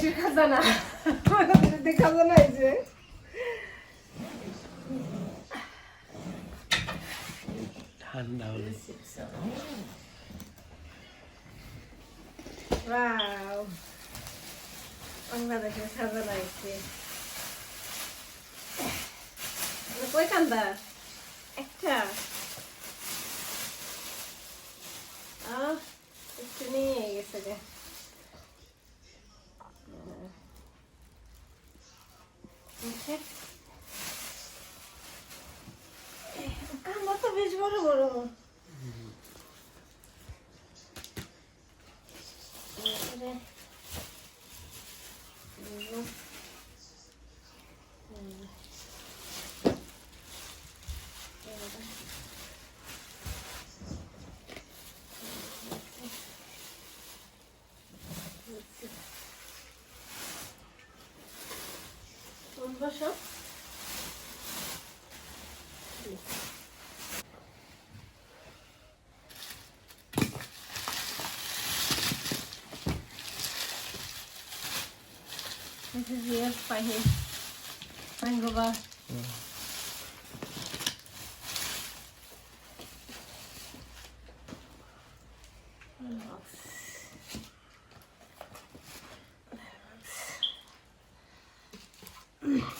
বাংলাদেশের খাজানা। বাংলাদেশের খাজানা এই যে। ঠান্ডা হলে. বাংলাদেশের খাজানা এসছে। কই কান্দা একটা। আহ একটু নিয়ে গেছে গে Okay. তো বেশ বড় বড় Paşam. This is here by here. Mango bar. Yeah. Mm-hmm.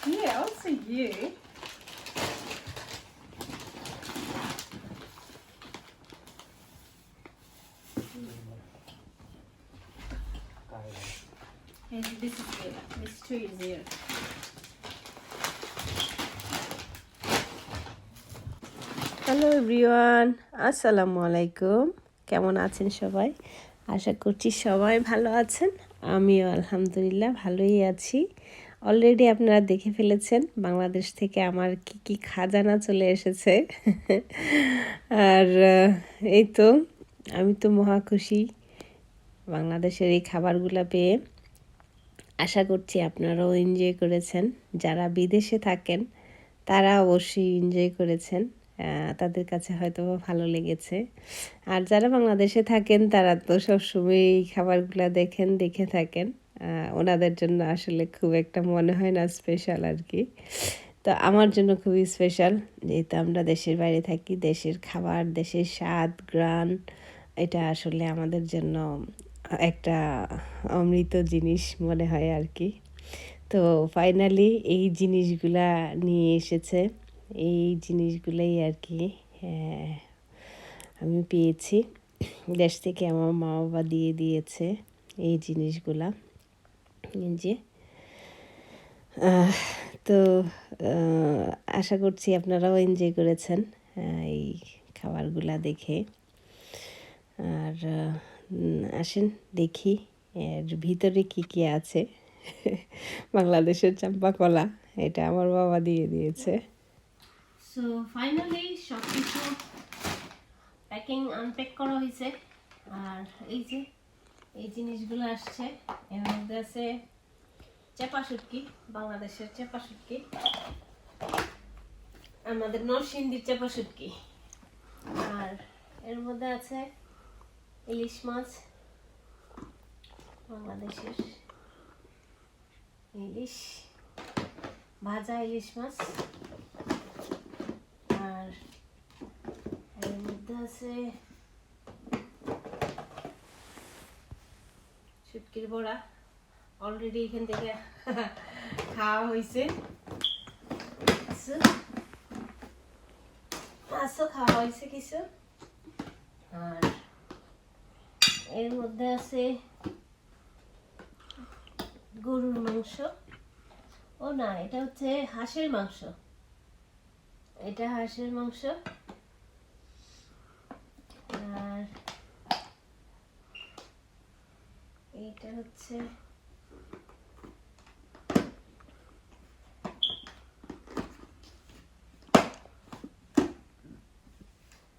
Yeah, also you. And this is here. This is. Hello everyone আসসালামু আলাইকুম কেমন আছেন সবাই আশা করছি সবাই ভালো আছেন আমিও আলহামদুলিল্লাহ ভালোই আছি অলরেডি আপনারা দেখে ফেলেছেন বাংলাদেশ থেকে আমার কি কি খাজানা চলে এসেছে। আর এই তো আমি তো মহা খুশি বাংলাদেশের এই খাবারগুলো পেয়ে। আশা করছি আপনারাও এনজয় করেছেন। যারা বিদেশে থাকেন, তারা অবশ্যই এনজয় করেছেন। তাদের কাছে হয়তো ভালো লেগেছে। আর যারা বাংলাদেশে থাকেন, তারা তো সবসময় এই খাবারগুলো দেখেন, দেখে থাকেন। ওনাদের জন্য আসলে খুব একটা মনে হয় না স্পেশাল আর কি তো আমার জন্য খুবই স্পেশাল যেহেতু আমরা দেশের বাইরে থাকি দেশের খাবার দেশের স্বাদ গ্রান এটা আসলে আমাদের জন্য একটা অমৃত জিনিস মনে হয় আর কি তো ফাইনালি এই জিনিসগুলা নিয়ে এসেছে। এই জিনিসগুলাই আর কি হ্যাঁ, আমি পেয়েছি। দেশ থেকে আমার মা বাবা দিয়ে দিয়েছে এই জিনিসগুলা। যে তো আশা করছি আপনারাও এনজয় করেছেন এই খাবারগুলা দেখে। আর আসেন, দেখি এর ভিতরে কি কি আছে। বাংলাদেশের চাম্পা কলা এটা আমার বাবা দিয়ে দিয়েছে। সো ফাইনালি সব কিছু প্যাকিং আনপ্যাক করা হয়েছে। আর এই যে এই জিনিসগুলো আসছে। এর মধ্যে আছে চেপা শুটকি বাংলাদেশের চেপা শুটকি আমাদের নরসিংদীর চেপা শুটকি আর এর মধ্যে আছে ইলিশ মাছ, বাংলাদেশের ইলিশ, ভাজা ইলিশ মাছ। আর এর মধ্যে আছে শুটকির বড়া অলরেডি এখান থেকে খাওয়া হয়েছে মাছও খাওয়া হয়েছে কিছু। আর এর মধ্যে আছে গরুর মাংস। ও না, এটা হচ্ছে হাঁসের মাংস। এটা হাঁসের মাংস আর এইটা হচ্ছে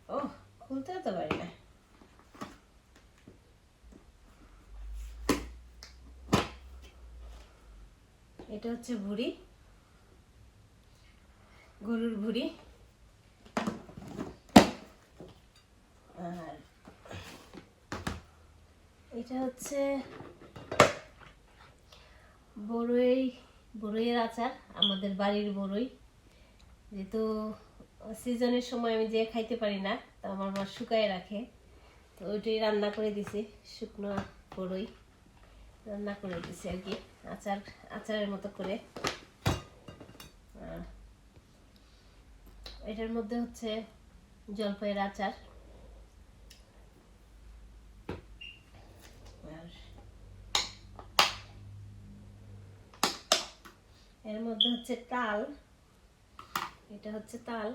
ও খুলতে তো পারি না। এটা হচ্ছে ভুড়ি গরুর ভুড়ি আর এটা হচ্ছে বড়ই, বড়ইয়ের আচার, আমাদের বাড়ির বড়ই। যেহেতু সিজনের সময় আমি যে খাইতে পারি না, তো আমার মা শুকায় রাখে। তো ওইটাই রান্না করে দিছি, শুকনো বড়ই। রান্না করে দিছি আর কি, আচার, আচারের মতো করে। এটার মধ্যে হচ্ছে জলপাইয়ের আচার আর এর মধ্যে হচ্ছে তাল। এটা হচ্ছে তাল।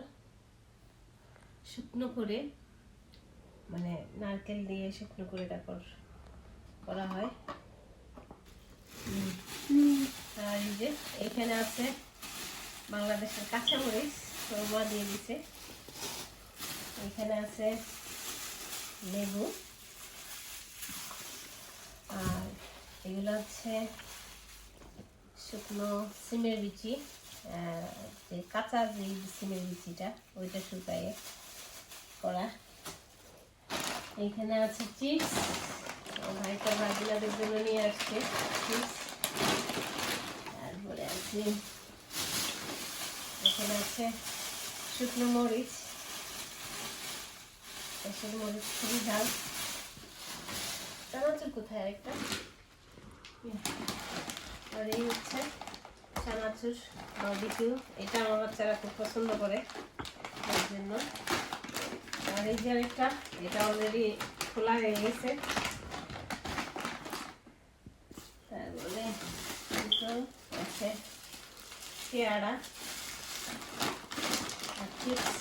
শুকনো করে মানে নারকেল দিয়ে শুকনো করে তারপর করা হয়। আর এই যে এখানে আছে বাংলাদেশের কাঁচামরিচ সরমা দিয়ে দিছে। এখানে আছে লেবু। আর এগুলো হচ্ছে শুকনো সিমের বিচি যে কাঁচা যে সিমের বিচিটা, ওইটা শুকায়ে করা। এখানে আছে চিপস। ভাই তো ভাগিনাদের জন্য নিয়ে আসছে চিপস। তারপরে আছে, এখানে আছে শুকনো মরিচ। শুকনো মরিচ খুবই ঝাল। কোথায় আরেকটা? আর এই হচ্ছে চানাচুর বারবিকিউ এটা আমার বাচ্চারা খুব পছন্দ করে তার জন্য। আর এই যে আরেকটা, এটা অলরেডি খোলা হয়ে গেছে। তারপরে আছে পেয়ারা আর চিপস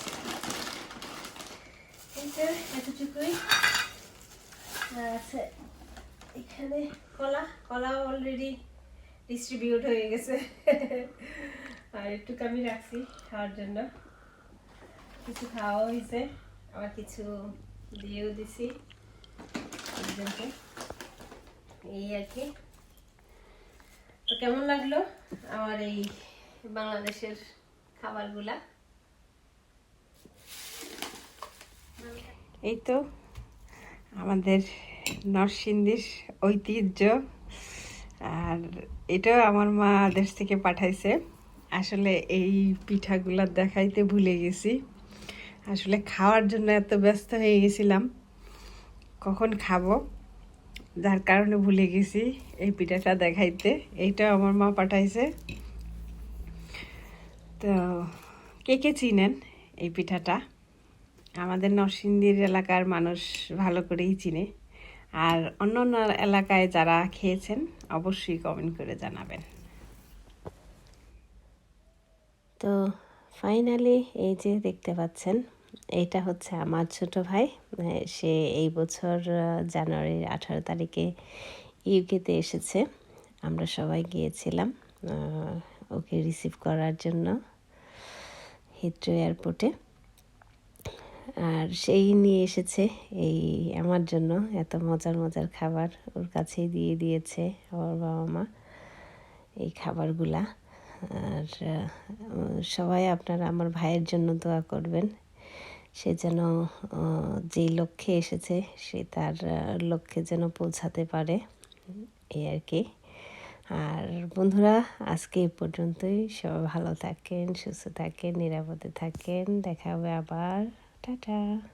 এই এতটুকুই। আছে এখানে কলা। কলাও অলরেডি ডিস্ট্রিবিউট হয়ে গেছে। আর একটু আমি রাখছি খাওয়ার জন্য। কিছু খাওয়া হয়েছে, আবার কিছু দিয়েও দিছি। এই আর কি। তো কেমন লাগল আমার এই বাংলাদেশের খাবারগুলা? এই তো, আমাদের নরসিংদীর ঐতিহ্য। আর এটাও আমার মা দেশ থেকে পাঠাইছে। আসলে এই পিঠাগুলা দেখাইতে ভুলে গেছি। আসলে খাওয়ার জন্য এত ব্যস্ত হয়ে গেছিলাম। কখন খাব? যার কারণে ভুলে গেছি এই পিঠাটা দেখাইতে। এইটাও আমার মা পাঠাইছে। তো কে কে চিনেন এই পিঠাটা? আমাদের নরসিংদীর এলাকার মানুষ ভালো করেই চিনে। আর অন্য অন্য এলাকায় যারা খেয়েছেন, অবশ্যই কমেন্ট করে জানাবেন। তো ফাইনালি এই যে দেখতে পাচ্ছেন, এটা হচ্ছে আমার ছোট ভাই। সে এই বছর জানুয়ারির আঠারো তারিখে ইউকেতে এসেছে। আমরা সবাই গিয়েছিলাম ওকে রিসিভ করার জন্য হিথ্রো এয়ারপোর্টে আর সেই নিয়ে এসেছে এই আমার জন্য এত মজার মজার খাবার। ওর কাছেই দিয়ে দিয়েছে আমার বাবা মা এই খাবারগুলা। আর সবাই আপনারা আমার ভাইয়ের জন্য দোয়া করবেন। সে যেন যেই লক্ষ্যে এসেছে সে তার লক্ষ্যে যেন পৌঁছাতে পারে। এই আর কি। আর বন্ধুরা, আজকে এই পর্যন্তই। সবাই ভালো থাকেন, সুস্থ থাকেন, নিরাপদে থাকেন। দেখা হবে আবার। Ta-ta.